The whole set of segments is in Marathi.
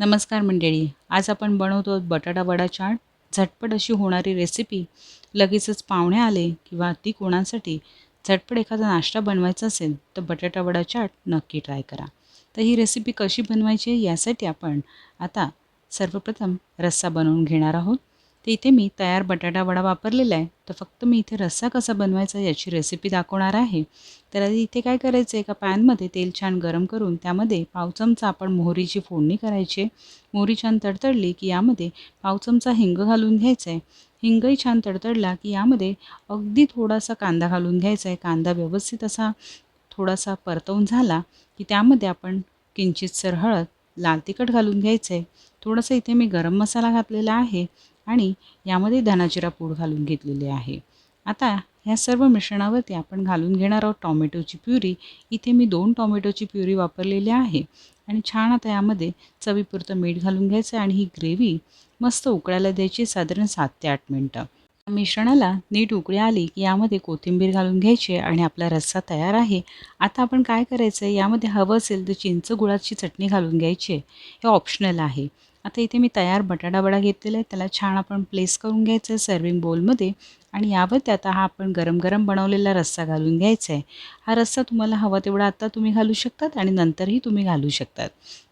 नमस्कार मंडळी आज आपण बनवतो आहोत बटाटा वडा चाट. झटपट अशी होणारी रेसिपी लगेचच पाहुणे आले किंवा ती कोणासाठी? झटपट एखादा नाश्ता बनवायचा असेल तर बटाटा वडा चाट नक्की ट्राय करा. तर ही रेसिपी कशी बनवायची यासाठी आपण आता सर्वप्रथम रस्सा बनवून घेणार आहोत. तर इथे मी तयार बटाटा वडा वापरलेला आहे. तर फक्त मी इथे रस्सा कसा बनवायचा याची रेसिपी दाखवणार आहे. तर आधी इथे काय करायचं आहे? एका पॅनमध्ये तेल छान गरम करून त्यामध्ये पाव चमचा आपण मोहरीची फोडणी करायची मोहरी छान तडतडली की यामध्ये पाव चमचा हिंग घालून घ्यायचा आहे. हिंगही छान तडतडला की यामध्ये अगदी थोडासा कांदा घालून घ्यायचा आहे. कांदा व्यवस्थित असा थोडासा परतवून झाला की त्यामध्ये आपण किंचितसर हळद लाल तिखट घालून घ्यायचं आहे. थोडंसं इथे मी गरम मसाला घातलेला आहे. आणि यामध्ये धनाजिरा पूड घालून घेतलेली आहे. आता ह्या सर्व मिश्रणावरती आपण घालून घेणार आहोत टॉमॅटोची प्युरी. इथे मी दोन टॉमॅटोची प्युरी वापरलेली आहे. आणि छान आता यामध्ये चवीपुरतं मीठ घालून घ्यायचं आणि ही ग्रेव्ही मस्त उकळायला द्यायची साधारण सात ते आठ मिनटं. मिश्रणाला नीट उकळी आली की यामध्ये कोथिंबीर घालून घ्यायची आणि आपला रस्सा तयार आहे. आता आपण काय करायचं? आहे यामध्ये हवं असेल तर चिंच गुळाची चटणी घालून घ्यायची. आहे हे ऑप्शनल आहे. आता इथे मी तयार बटाटा वडा घेतलेला आहे. त्याला छान आपण प्लेस करून घ्यायचं आहे सर्विंग बोलमध्ये आणि यावरती आता हा आपण गरम गरम बनवलेला रस्सा घालून घ्यायचा आहे. हा रस्सा तुम्हाला हवा तेवढा आता तुम्ही घालू शकतात आणि नंतरही तुम्ही घालू शकतात.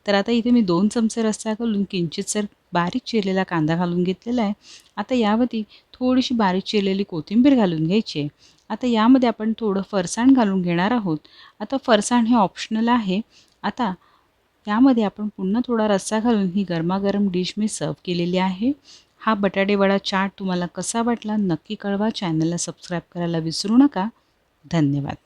तर आता इथे मी दोन चमचे रस्सा घालून किंचित सर बारीक चिरलेला कांदा घालून घेतलेला आहे. आता यावरती थोडीशी बारीक चिरलेली कोथिंबीर घालून घ्यायची आहे. आता यामध्ये आपण थोडं फरसाण घालून घेणार आहोत. आता फरसाण हे ऑप्शनल आहे. आता यामध्ये आपण पुन्हा थोडा रस्सा घालून ही गरमागरम डिश मी सर्व केलेली आहे. हा बटाटेवडा चाट तुम्हाला कसा वाटला नक्की कळवा. चॅनलला सबस्क्राईब करायला विसरू नका. धन्यवाद.